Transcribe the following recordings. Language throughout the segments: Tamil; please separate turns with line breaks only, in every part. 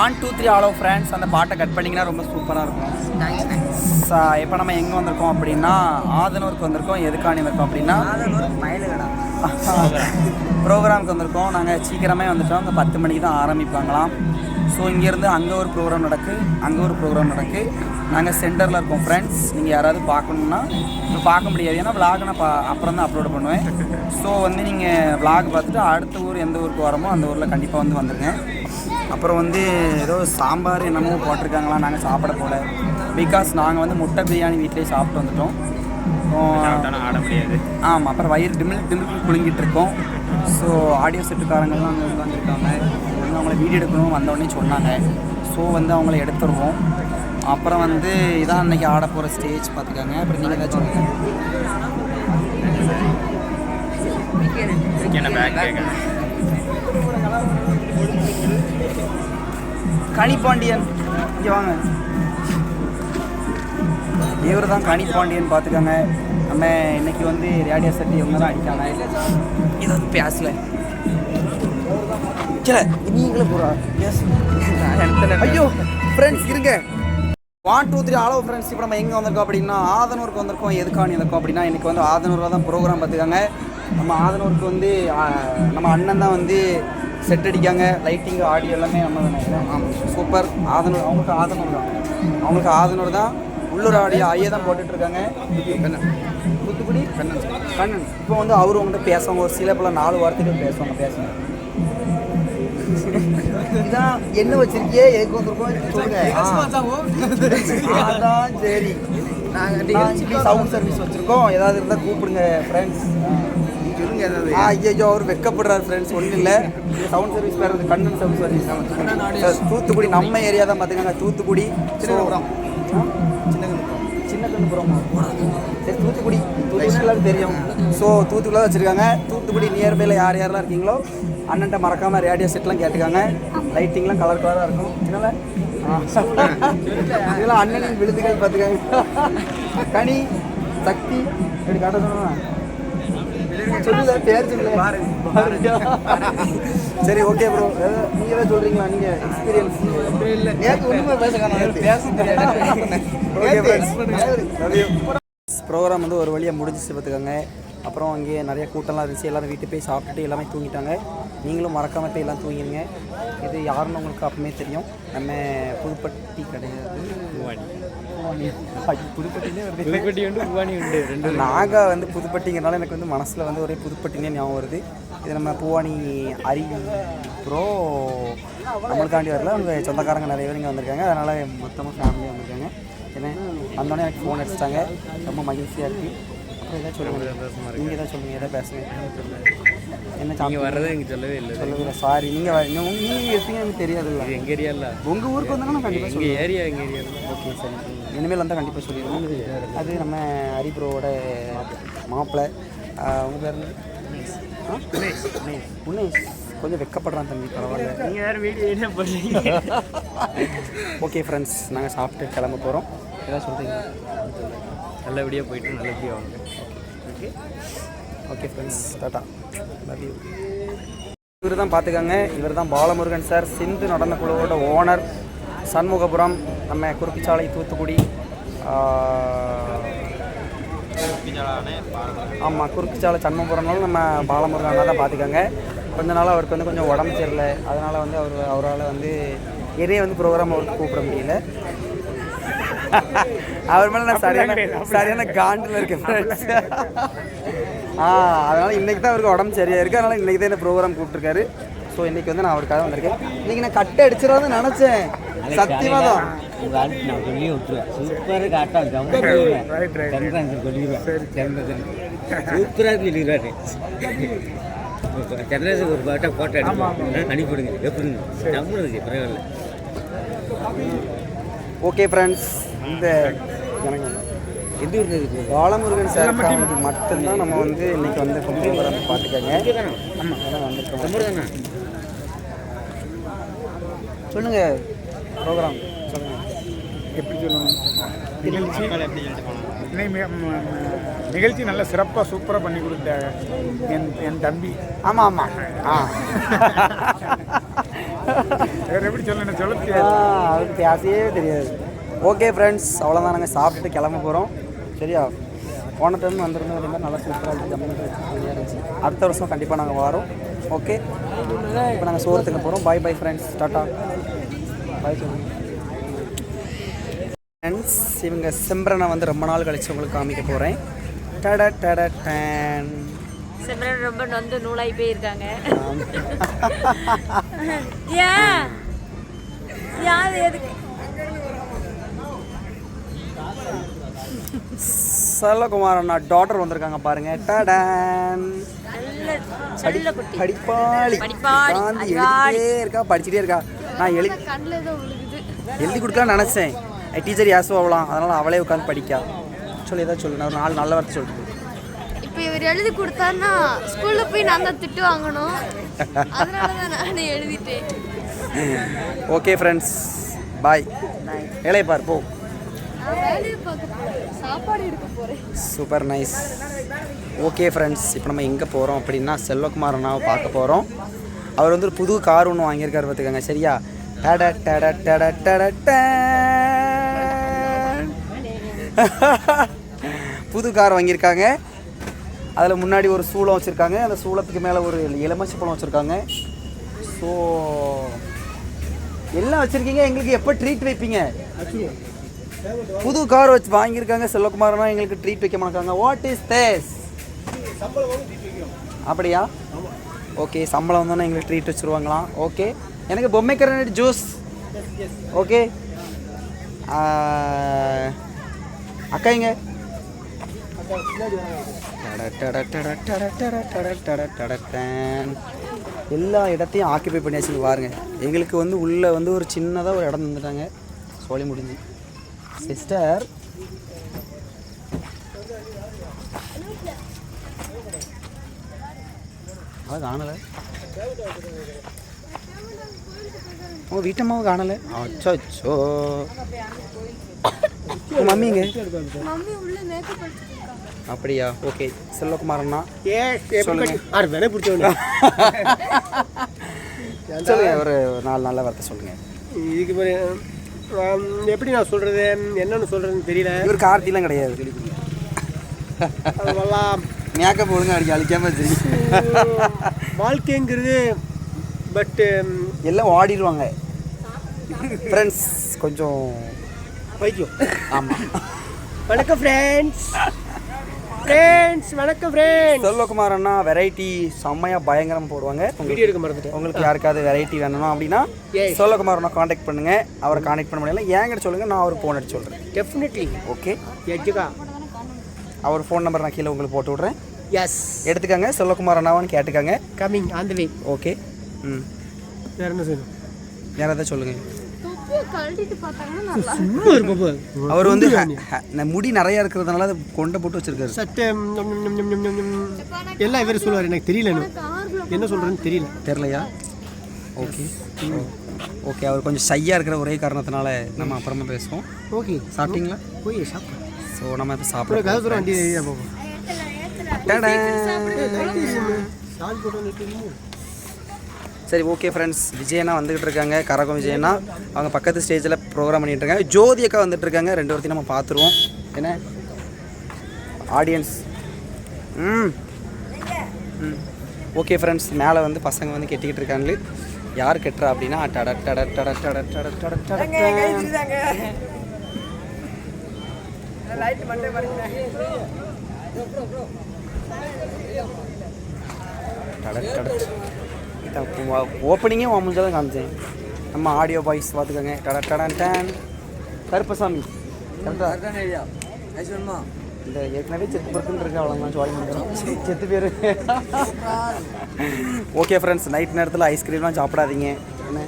One two three all friends அந்த பாட்டை கட் பண்ணிங்கன்னா ரொம்ப சூப்பராக இருக்கும். இப்போ நம்ம எங்கே வந்திருக்கோம் அப்படின்னா ஆதனூருக்கு வந்திருக்கோம் எதுக்காண்டி வந்திருக்கோம் அப்படின்னா? ப்ரோக்ராமுக்கு வந்திருக்கோம். நாங்கள் சீக்கிரமே வந்துட்டோம். அங்கே பத்து மணிக்கு தான் ஆரம்பிப்பாங்களாம். ஸோ இங்கேருந்து அங்கே ஒரு ப்ரோக்ராம் நடக்கு அங்கே ஒரு ப்ரோக்ராம் நடக்கு. நாங்கள் சென்டரில் இருக்கோம் ஃப்ரெண்ட்ஸ் நீங்கள் யாராவது பார்க்கணுன்னா இப்போ பார்க்க முடியாது. ஏன்னா vlog நான் பா அப்புறம் தான் அப்லோட் பண்ணுவேன். ஸோ வந்து நீங்கள் vlog பார்த்துட்டு அடுத்த ஊர் எந்த ஊருக்கு வரோமோ அந்த ஊரில் கண்டிப்பாக வந்து வந்துருங்க. அப்புறம் வந்து ஏதோ சாம்பார் என்னமோ போட்டிருக்காங்களா நாங்கள் சாப்பிட போல. பிகாஸ் நாங்கள் வந்து முட்டை பிரியாணி வீட்டிலேயே சாப்பிட்டு வந்துட்டோம். ஆமாம் அப்புறம் வயிறு டிமில் டிமில் குலுங்கிட்டு இருக்கோம். ஸோ ஆடியோ செட்டுக்காரங்கெல்லாம் அங்கே உட்காந்துருக்காங்க வந்து அவங்கள வீடியோ எடுக்கணும் வந்தோடனே சொன்னாங்க. ஸோ வந்து அவங்கள எடுத்துருவோம். அப்புறம் வந்து இதான் அன்னைக்கு ஆட போகிற ஸ்டேஜ் பார்த்துக்காங்க. அப்புறம் நீங்கள் ஏதாச்சும் சொல்லுங்கள் கனிபாண்டியன் இங்கே வாங்க. இவர் தான் கனிபாண்டியன் பார்த்துக்கோங்க. நம்ம இன்னைக்கு வந்து ரேடியோ செட் இவங்க தான் அடிக்காங்க. இது வந்து பேசல. சரி நீங்களே போகிறா எஸ் ஐயோ ஃப்ரெண்ட்ஸ் இருங்க. ஒன் டூ த்ரீ ஆலோ ஃப்ரெண்ட்ஸ் இப்போ நம்ம எங்கே வந்திருக்கோம் அப்படின்னா ஆதனூருக்கு வந்திருக்கோம். எதுக்கான இருக்கோம் அப்படின்னா இன்றைக்கி வந்து ஆதனூரில் தான் ப்ரோக்ராம் பார்த்துக்காங்க நம்ம ஆதனூருக்கு வந்து நம்ம அண்ணன் தான் வந்து செட் அடிக்காங்க. லைட்டிங் ஆடியோ எல்லாமே நம்ம சூப்பர் ஆதனூர் அவங்களுக்கு ஆதனூர் தான். அவங்களுக்கு ஆதனூர் தான். உள்ளூர் ஆடியோ ஐயே தான் போட்டுட்ருக்காங்க. தூத்துக்குடி கண்ணன். கண்ணன். இப்போ வந்து அவர் வந்து பேசுவாங்க. ஒரு சில பல நாலு வாரத்துக்கு பேசுவாங்க. பேசுவாங்க இதான் என்ன வச்சிருக்கியே? எதுக்கு வந்திருக்கோம்? சொல்லுங்க. அதான் சரி. நாங்கள் சவுண்ட் சர்வீஸ் வச்சிருக்கோம். ஏதாவது இருந்தால் கூப்பிடுங்க ஃப்ரெண்ட்ஸ் ஐயோ அவர் வெக்கப்படுறாரு ஃப்ரெண்ட்ஸ் ஒன்றும் இல்லை. சவுண்ட் சர்வீஸ் பேர் வந்து கண்ணன் சவுண்ட் சர்வீஸ் தூத்துக்குடி நம்ம ஏரியா தான் பார்த்துக்கோங்க தூத்துக்குடி. சின்னபுரம் சின்ன கண்ணுபுரமா. சரி தூத்துக்குடி. தூத்துக்குடி தெரியும். ஸோ தூத்துக்குடி தான் வச்சுருக்காங்க. தூத்துக்குடி நியர்பையில் யார் யாரெல்லாம் இருக்கீங்களோ? அண்ணன்ட்ட மறக்காமல் ரேடியோ செட்லாம் கேட்டுக்காங்க லைட்டிங்லாம் கலர் கலராக இருக்கும். என்னல இதெல்லாம் அண்ணனின் விழுதுகள் பார்த்துக்காங்க. கனி சக்தி எப்படி காட்ட சொல்லுல பேர் சொல்லுல சரி ஓகே ப்ரோ நீங்க தான் சொல்றீங்களா? நீங்க எக்ஸ்பீரியன்ஸ் இல்ல நேத்து ஒண்ணுமே பேச காணோம் ஓகே ப்ரோக்ராம் வந்து ஒரு வழியாக முடிஞ்சிச்சு பார்த்துக்கோங்க. அப்புறம் அங்கேயே நிறைய கூட்டம்லாம் இருந்துச்சு. எல்லாரும் வீட்டுக்கு போய் சாப்பிட்டுட்டு எல்லாமே தூங்கிட்டாங்க. நீங்களும் மறக்காம போய் எல்லாம் தூங்கிடுங்க இது யாருன்னு உங்களுக்கு அப்பவுமே தெரியும். நம்ம புதுப்பட்டி கிடையாது
புதுப்பட்டி உண்டு பூவாணி உண்டு ரெண்டு
நாங்கள் வந்து புதுப்பட்டிங்கிறனால எனக்கு வந்து மனசில் வந்து ஒரே புதுப்பட்டினே ஞாபகம் வருது. இது நம்ம பூவாணி அரி ப்ரோ நம்மளுக்காண்டி வரல. அவங்க சொந்தக்காரங்க நிறைய பேர் இங்கே வந்திருக்காங்க. அதனால் மொத்தமாக ஃபேமிலியாக வந்திருக்காங்க. ஏன்னா வந்தோடனே எனக்கு ஃபோன் அடிச்சிட்டாங்க. ரொம்ப மகிழ்ச்சியாக இருக்குது அப்புறம் எதாவது சொல்லுங்கள் நீங்கள் தான் சொல்லுங்கள் எதாவது பேசுங்க. என்ன
நீங்க
சாப்பிட்டு
வர்றதை எங்க சொல்லவே இல்லை.
சொல்லவே சாரி நீங்கள் நீங்கள் இருப்பீங்க எனக்கு தெரியாதுல்ல.
இது எங்க ஏரியா இல்ல?
உங்கள் ஊருக்கு வந்தாங்கன்னா நான் கண்டிப்பாக
எங்க ஏரியா எங்க ஏரியா
ஓகே சரி. இனிமேல் வந்தால் கண்டிப்பாக சொல்லிடுவோம். அது நம்ம ஹரிப்ரோவோட மாப்பிள்ளை உங்கள் பேர் என்ன? ஆ? உன்னேஷ் கொஞ்சம் வெக்கப்படுறான் தம்பி பரவாயில்ல.
நீங்க வேற வீடியோ என்ன பண்றீங்க
ஓகே ஃப்ரெண்ட்ஸ் நாங்கள் சாப்பிட்டு கிளம்ப போகிறோம் ஏதாவது சொல்கிறீங்க
நல்லபடியா போயிட்டு நல்லபடியா வாங்க.
ஓகே ஓகே ஃப்ரெண்ட்ஸ் டாட்டா லவ் யூ இவர் தான் பார்த்துக்கங்க இவர் தான் பாலமுருகன் சார். சிந்து நடன குழுவோட ஓனர். சண்முகபுரம் நம்ம குறுக்குச்சாலை தூத்துக்குடி ஆமாம் குறுக்குச்சாலை சண்முகபுரம்னாலும் நம்ம பாலமுருகன் தான் பார்த்துக்கங்க கொஞ்ச நாள் அவருக்கு வந்து கொஞ்சம் உடம்பு சரியில்லை. அதனால் வந்து அவர் அவரால் வந்து நிறைய வந்து ப்ரோக்ராம் அவருக்கு கூப்பிட முடியல. அவர் மேலே நான் சரியான சரியான காண்டில் இருக்கேன் friends. ஆ அதனால் இன்றைக்கி தான் அவருக்கு உடம்பு சரியாக இருக்குது அதனால் இன்றைக்கி தான் இந்த ப்ரோக்ராம் கூப்பிட்டுருக்காரு. ஸோ இன்றைக்கி வந்து நான் அவருக்காக வந்திருக்கேன். இன்றைக்கி நான் கட்டை அடிச்சிடாதுன்னு நினச்சேன். சத்தியமாக தான்.
நான் சொல்லி விட்டுருவேன். சூப்பராக காட்டான் சந்திரன் சொல்லிடுவேன் சந்திரன் சூப்பராக சொல்லிடுவாரு சந்திரன் ஒரு பாட்டை ஃபோட்டோ எடுத்து அனுப்பிவிடுங்க. எப்படிங்க நம்புறதுக்கு பரவாயில்ல.
ஓகே ஃப்ரெண்ட்ஸ் இந்த
ஊர் இருக்கு.
பாலமுருகன் சார் காமெடி மட்டும்தான் நம்ம வந்து இன்னைக்கு வந்து ப்ரோக்ராம் பார்த்துக்கங்க. அதான் வந்திருக்கோம் சொல்லுங்க. ப்ரோக்ராம் சொல்லுங்க.
எப்படி சொல்லணும் நிகழ்ச்சி. நிகழ்ச்சி நல்ல சிறப்பாக சூப்பராக பண்ணி கொடுத்த என் என் தம்பி.
ஆமாம் ஆமாம் ஆ.
வேற எப்படி சொல்லணும் சொல்ல தெரியாது.
அதுக்கு பேசவே தெரியாது. ஓகே ஃப்ரெண்ட்ஸ் அவ்வளோதான் நாங்கள் சாப்பிட்டுட்டு கிளம்ப போகிறோம் சரியா? போன டைம் வந்திருந்தோம் மாதிரி நல்லா சூப்பராக இருந்துச்சு ஜம்முன்னு இருந்துச்சு, இருந்துச்சு. அடுத்த வருஷம் கண்டிப்பாக நாங்கள் வரோம். ஓகே இப்போ நாங்கள் சோரத்துக்கு போகிறோம் பாய் பாய் ஃப்ரெண்ட்ஸ் டாட்டா பாய் சொல்லுங்கள் ஃப்ரெண்ட்ஸ் இவங்க சிம்ரனை வந்து ரொம்ப நாள் கழிச்சு உங்களுக்கு காமிக்க போகிறேன் டட டட டேன்.
சிம்ரன் ரொம்ப நொந்து நூலாகி போயிருக்காங்க. ஏன் யார் எதுக்கு?
செல்லகுமார் அண்ணா டாட்டர் வந்திருக்காங்க பாருங்க. டடான் படிப்பாளி. எழுதிட்டே இருக்கா படிச்சுட்டே இருக்கா. நான் எழுதி எழுதி கொடுக்கலாம்னு நினச்சேன். டீச்சர் யாசும் அவலாம் அதனால் அவளே உட்காந்து படிக்கா. சொல்லி ஏதாவது சொல்லு. நான் நாலு நல்ல வார்த்தை சொல்லிட்டு
இப்போ இவர் எழுதி கொடுத்தாருன்னா ஸ்கூல்ல போய் நான் தான் திட்டு வாங்கணும். அதனால தான் நான் எழுதிட்டேன்.
ஓகே ஃப்ரெண்ட்ஸ் பாய் ஏழைய பார் போ. சூப்பர் நைஸ் ஓகே ஃப்ரெண்ட்ஸ் இப்போ நம்ம எங்கே போகிறோம் அப்படின்னா செல்வகுமார் அண்ணாவை பார்க்க போகிறோம் அவர் வந்து ஒரு புது கார் ஒன்று வாங்கியிருக்காரு பார்த்துக்கோங்க. சரியா? டட டட டட டட ட புது கார் வாங்கியிருக்காங்க. அதில் முன்னாடி ஒரு சூளம் வச்சுருக்காங்க. அந்த சூளத்துக்கு மேலே ஒரு எலுமிச்சை பழம் வச்சுருக்காங்க. ஸோ எல்லாம் வச்சுருக்கீங்க. எங்களுக்கு எப்போ ட்ரீட் வைப்பீங்க? புது கார் வச்சு வாங்கியிருக்காங்க. செல்வகுமாரனா எங்களுக்கு ட்ரீட் வைக்க மாட்டாங்க. வாட் இஸ் தேஸ் அப்படியா? ஓகே சம்பளம் வந்தோன்னா எங்களுக்கு ட்ரீட் வச்சுருவாங்களாம். ஓகே எனக்கு பொம்மை கரண்ட் ஜூஸ் ஓகே அக்கா இங்க டட டட டட டட டட டட டட எல்லா இடத்தையும் ஆக்கியபை பண்ணியாச்சு பாருங்க எங்களுக்கு வந்து உள்ளே வந்து ஒரு சின்னதாக ஒரு இடம் தந்துட்டாங்க சொல்லி முடிஞ்சு சிஸ்டர். കാണല്ലേ ഓ காணலை. കാണല്ലേ அச்சோ மம்மிங்க அப்படியா? ஓகே.
செல்வகுமாரண்ணா வேலை பிடிச்சவங்க
சொல்லுங்க ஒரு நாலு நாளில் வரத்தை சொல்லுங்க.
இதுக்கு எப்படி நான் சொல்றது? என்னன்னு சொல்றதுன்னு தெரியல.
இவர் கார்த்திலாம் கிடையாது
அதெல்லாம்
மேக்கப் ஒழுங்கா அடிக்க அழிக்காம வச்சிருக்கீங்க.
வாழ்க்கைங்கிறது பட்டு
எல்லாம் ஓடிடுவாங்க. ஃப்ரெண்ட்ஸ் கொஞ்சம்
வைக்கும்
ஆமாம்
வணக்கம் ஃப்ரெண்ட்ஸ் ஃப்ரெண்ட்ஸ் வணக்கம் ஃப்ரெண்ட்ஸ்
செல்வகுமார் அண்ணா வெரைட்டி செம்மையா பயங்கரம் போடுவாங்க.
வீடியோ
உங்களுக்கு
எடுக்க மறந்துட்டேன்.
உங்களுக்கு யாருக்காவது வெரைட்டி வேணும் அப்படின்னா. செல்வகுமார் அண்ணா காண்டாக்ட் பண்ணுங்க. அவரை காண்டாக்ட் பண்ண முடியல. என்கிட்ட சொல்லுங்க நான் அவர் ஃபோன் அடிச்சு சொல்றேன்.
டெஃபினெட்லி
ஓகே
எஜுகா
அவர் ஃபோன் நம்பர் நான் கீழே உங்களுக்கு போட்டு விட்றேன்.
எஸ்
எடுத்துக்கங்க செல்வகுமார் அண்ணாவான்னு கேட்டுக்கங்க.
Coming on the way
okay ம்.
வேற என்ன செய்யணும்?
யாராவது சொல்லுங்க.
தொப்பியை
அவர் வந்து முடி நிறைய இருக்கிறதுனால அதை கொண்டை போட்டு வச்சிருக்காரு.
சட்டை. எல்லாம் இவர் சொல்லுவார். எனக்கு தெரியல. என்ன சொல்றேன்னு தெரியல.
தெரிலையா ஓகே. ஓகே அவர் கொஞ்சம் ஷையாக இருக்கிற ஒரே காரணத்தினால நம்ம அப்புறமா பேசுவோம்.
ஓகே.
சாப்பிட்டீங்களா?
போய் சாப்பிடு.
ஸோ நம்ம இப்போ
அப்புறம் கதை தூரம்
சாப்பிட.
வண்டி ஏறியா போகும் சால் போட்டு வந்துட்டு
சரி ஓகே ஃப்ரெண்ட்ஸ் விஜயனா வந்துகிட்டு இருக்காங்க கரகம் விஜயனா அவங்க பக்கத்து ஸ்டேஜில் ப்ரோக்ராம் பண்ணிட்டு இருக்காங்க ஜோதி அக்கா வந்துட்டு இருக்காங்க ரெண்டு ஒருத்தையும் நம்ம பார்த்துருவோம் என்ன ஆடியன்ஸ் ம் ம் ஓகே ஃப்ரெண்ட்ஸ் மேலே வந்து பசங்க வந்து கெட்டிக்கிட்டு இருக்காங்களே யார் கெட்டுறா அப்படின்னா டட டட டட டட டட டட டட ஓப்பனிங்கே முடிஞ்சா தான் காமிச்சேன். நம்ம ஆடியோ பாய்ஸ் பார்த்துக்கோங்க. டட டடன் டேன். கருப்பசாமி. இந்த ஏற்கனவே செத்து பொறுத்துன்னு இருக்கு அவ்வளோதான் ஜாலி பண்ணுறோம் செத்து பேர் ஓகே ஃப்ரெண்ட்ஸ் நைட் நேரத்தில் ஐஸ்கிரீம்லாம் சாப்பிடாதீங்க. என்ன?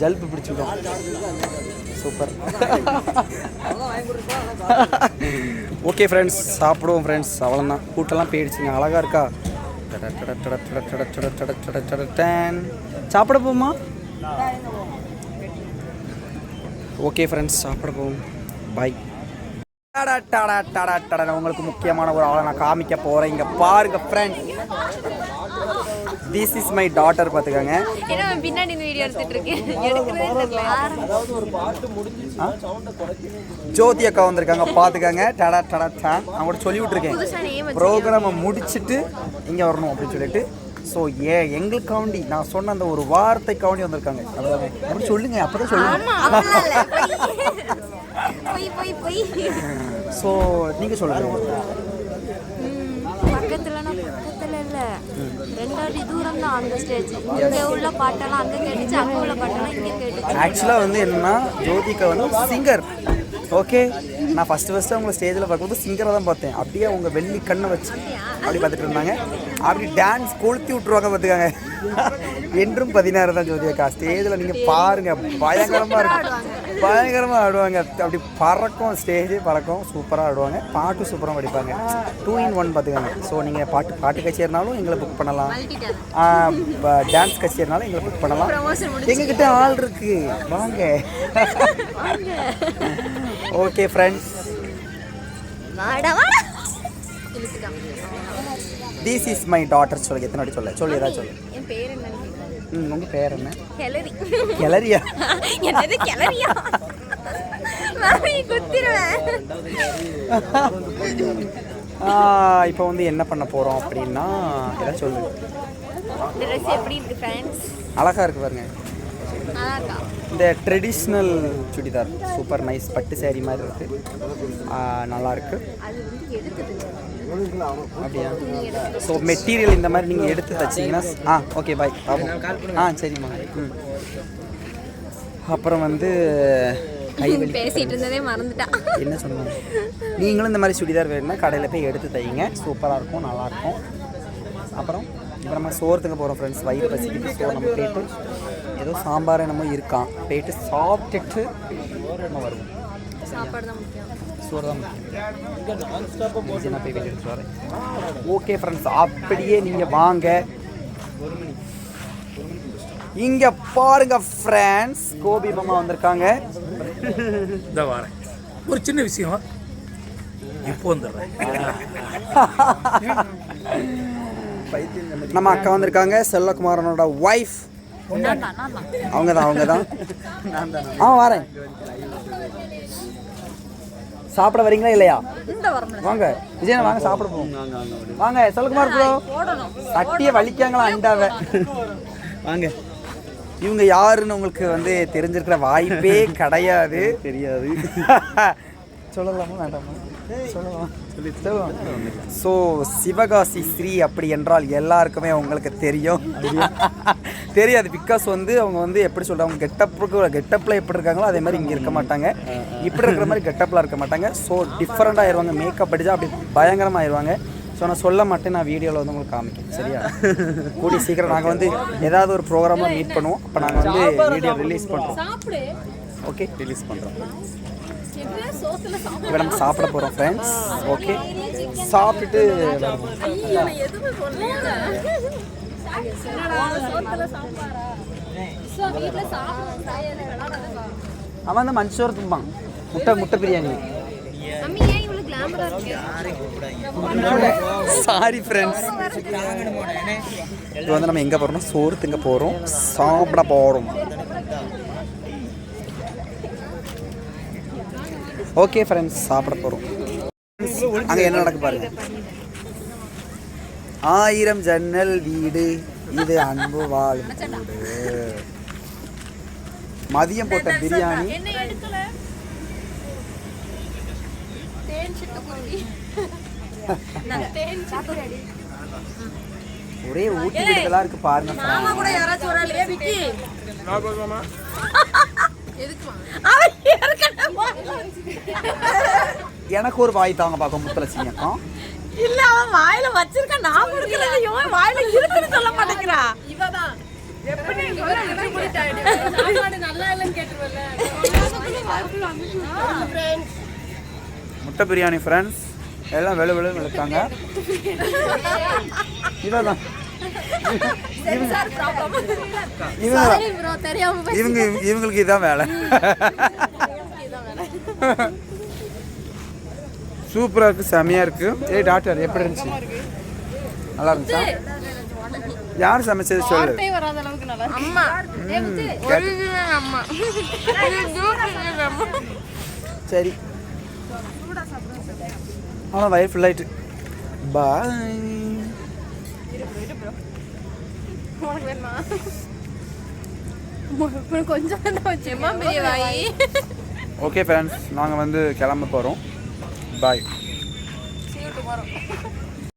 ஜல்பு பிடிச்சிடும் சூப்பர் ஓகே ஃப்ரெண்ட்ஸ் சாப்பிடுவோம் ஃப்ரெண்ட்ஸ் அவ்வளோதான் கூட்டெல்லாம் போயிடுச்சுங்க. அழகாக இருக்கா? சாப்பிட போமா ஓகே ஃப்ரெண்ட்ஸ் சாப்பிட போவோம் பாய் டடா டடா டடா டடா உங்களுக்கு முக்கியமான ஒரு ஆளை நான் காமிக்க போகிறேன் இங்கே பாருங்கள் friends this is my daughter பார்த்துக்கோங்க.
ஏன்னா பின்னாடி இந்த வீடியோ எடுத்துட்டு இருக்கேன்?
ஜோதி அக்கா வந்திருக்காங்க பார்த்துக்கோங்க. டடா டடா டான் அவங்க கூட சொல்லி விட்டுருக்கேன் ப்ரோக்ராமை முடிச்சிட்டு இங்கே வரணும் அப்படின்னு சொல்லிட்டு. ஸோ ஏ எங்களுக்காண்டி நான் சொன்ன அந்த ஒரு வார்த்தைக்காண்டி வந்திருக்காங்க? அப்படி சொல்லுங்க அப்பதான் சொல்லுங்க. ஸோ நீங்கள் சொல்லுங்க.
ரெண்டாடி தூரம் தான் அந்த ஸ்டேஜ் இங்க உள்ள பாட்டெல்லாம் அங்க கேட்டுச்சு அங்க உள்ள பாட்டெல்லாம் இங்க கேட்டுச்சு.
ஆக்சுவலாக வந்து என்னன்னா ஜோதிகா வந்து சிங்கர் ஓகே நான் ஃபஸ்ட்டு ஃபஸ்ட்டு அவங்கள ஸ்டேஜில் பார்க்கும்போது சிங்கரை தான் பார்த்தேன். அப்படியே அவங்க வெள்ளி கண்ணை வச்சு அப்படி பார்த்துட்டு இருந்தாங்க. அப்படி டான்ஸ் கொளுத்தி விட்ருவாங்க பார்த்துக்காங்க. என்றும் பதினாறு தான் ஜோதிகா. ஸ்டேஜில் நீங்கள் பாருங்கள் பயங்கரமாக இருக்கும். பயங்கரமாக ஆடுவாங்க. அப்படி பறக்கும் ஸ்டேஜே பறக்கும். சூப்பராக ஆடுவாங்க. பாட்டு சூப்பராக படிப்பாங்க. டூ இன் ஒன் பார்த்துக்காங்க. ஸோ நீங்கள் பாட்டு பாட்டு கச்சேரினாலும் எங்களை புக் பண்ணலாம். டான்ஸ் கச்சேரினாலும் எங்களை புக் பண்ணலாம். எங்ககிட்ட ஆள் இருக்கு. வாங்க. Okay friends this is my daughter சொல்லுங்க எத்தனை வாட்டி சொல்ல? சொல்லு ஏதாவது சொல்லு.
என் பேர்.
ம் உங்கள் பேர் என்ன?
கிளறி
கிளறியா
என்னது கிளறியா
இப்போ வந்து என்ன பண்ண போகிறோம் அப்படின்னா ஏதாவது சொல்லு.
இந்த ட்ரெஸ் எப்படி இருக்கு ஃப்ரெண்ட்ஸ்
அழகாக இருக்கு பாருங்க. இந்த ட்ரெடிஷ்னல் சுடிதார் சூப்பர் நைஸ் பட்டு saree மாதிரி இருக்கு. ஆ, நல்லா இருக்கு.
அது வந்து எடுத்துட்டு
அப்படியா? ஸோ மெட்டீரியல் இந்த மாதிரி நீங்கள் எடுத்து தச்சிங்கன்னா ஆ ஓகே பாய் பாப்போம் ஆ சரிம்மா. ம். அப்புறம் வந்து
பேசிட்டு இருந்ததே மறந்துட்டா.
என்ன சொன்னாங்க நீங்களும் இந்த மாதிரி சுடிதார் வேணும்னா கடையில் போய் எடுத்து தைங்க. சூப்பராக இருக்கும் நல்லாயிருக்கும் அப்புறம்? இப்போ நம்ம சோறத்துக்கு போகிறோம் ஃப்ரெண்ட்ஸ் வயிறு பசிக்குது. ஸோ நம்ம போயிட்டு ஏதோ சாம்பார் என்னமோ இருக்கான் போயிட்டு சாப்பிட்டுட்டு நம்ம வருவோம்.
சாப்பாடு தான் முக்கியம்.
சோறு தான் முக்கியம். நான் போய் வெளியே எடுத்துட்டு வரேன். ஓகே ஃப்ரெண்ட்ஸ் அப்படியே நீங்கள் வாங்க. இங்க பாருங்க ஃப்ரெண்ட்ஸ் கோபி மாமா வந்திருக்காங்க.
இந்த வரேன். ஒரு சின்ன விஷயம். இப்போ வந்துடுறேன்.
நம்ம அக்கா வந்திருக்காங்க செல்லகுமாரனோட ஒய்ஃப் அவங்க தான் அவங்க தான் ஆ வரேன். சாப்பிட வரீங்களா இல்லையா? வாங்க. விஜயன் வாங்க சாப்பிட போவோம். வாங்க செல்லகுமார் ப்ரோ. சட்டியை வலிக்காங்களா அண்டாவை? வாங்க. இவங்க யாருன்னு உங்களுக்கு வந்து தெரிஞ்சிருக்கிற வாய்ப்பே கிடையாது. தெரியாது. சொல்லலாமா வேண்டாமா? ஸோ சிவகாசி ஸ்ரீ அப்படி என்றால் எல்லாருக்குமே உங்களுக்கு தெரியும். தெரியாது பிகாஸ் வந்து அவங்க வந்து எப்படி சொல்கிறாங்க கெட்டப்புக்கு கெட்டப்பில் எப்படி இருக்காங்களோ அதே மாதிரி இங்கே இருக்க மாட்டாங்க. இப்படி இருக்கிற மாதிரி கெட்டப்பில் இருக்க மாட்டாங்க. ஸோ டிஃப்ரெண்ட்டாக ஆயிடுவாங்க மேக்கப் அடிச்சா அப்படி பயங்கரமாக ஆயிடுவாங்க ஸோ நான் சொல்ல மாட்டேன் நான் வீடியோவில் வந்து உங்களுக்கு காமிக்கிறேன். சரியா? கூடிய சீக்கிரம் நாங்கள் வந்து ஏதாவது ஒரு ப்ரோக்ராமாக மீட் பண்ணுவோம். அப்போ நாங்கள் வந்து வீடியோ ரிலீஸ் பண்ணுறோம் ஓகே ரிலீஸ் பண்ணுறோம் இப்போ நம்ம சாப்பிட போகிறோம் ஃப்ரெண்ட்ஸ் ஓகே சாப்பிட்டுட்டு அவன் வந்து மஞ்சோர் தும்பான். முட்டை முட்டை பிரியாணி. சாரி ஃப்ரெண்ட்ஸ் இது வந்து நம்ம எங்கே போகிறோம்னா சோறு திங்க போகிறோம் சாப்பிட போகிறோம் ஓகே ஃப்ரெண்ட்ஸ் சாப்பிட போகிறோம் அங்கே என்ன நடக்கு பாருங்க. ஆயிரம் ஜன்னல் வீடு இது அன்பு வாழும் வீடு. மதியம் போட்ட பிரியாணி. ஒரே ஊட்டி விடுதலா இருக்கு பாருங்க. எனக்கு ஒரு வாய் தாங்க பார்க்க முத்தலட்சுமி அக்கா.
இல்ல அவன் வாயில வச்சிருக்க நான் கொடுக்கறது இவன் வாயில இருக்குன்னு சொல்ல மாட்டேங்கிறா. இவதான்.
முட்டை பிரியாணி ஃப்ரெண்ட்ஸ் எல்லாம் வெளு வெளு வெளுத்தாங்க இவதான் இவங்க இவங்களுக்கு இதான் வேலை. சூப்பராக இருக்கு செமையா இருக்கு. ஏய் டாக்டர் எப்படி இருந்துச்சு? நல்லா இருந்துச்சா? யார் சமைச்சது சொல்லு.
வராத அளவுக்கு நல்லா அம்மா. ஒரிஜினல் அம்மா duplicate அம்மா.
சரி. அவ்வளோ வயிறு ஃபுல் ஆயிட்டு. பாய்
உனக்கு வேணுமா கொஞ்சம் வச்சுமா பெரிய வாயி
ஓகே ஃப்ரெண்ட்ஸ் நாங்கள் வந்து கிளம்ப போகிறோம் பாய்
tomorrow.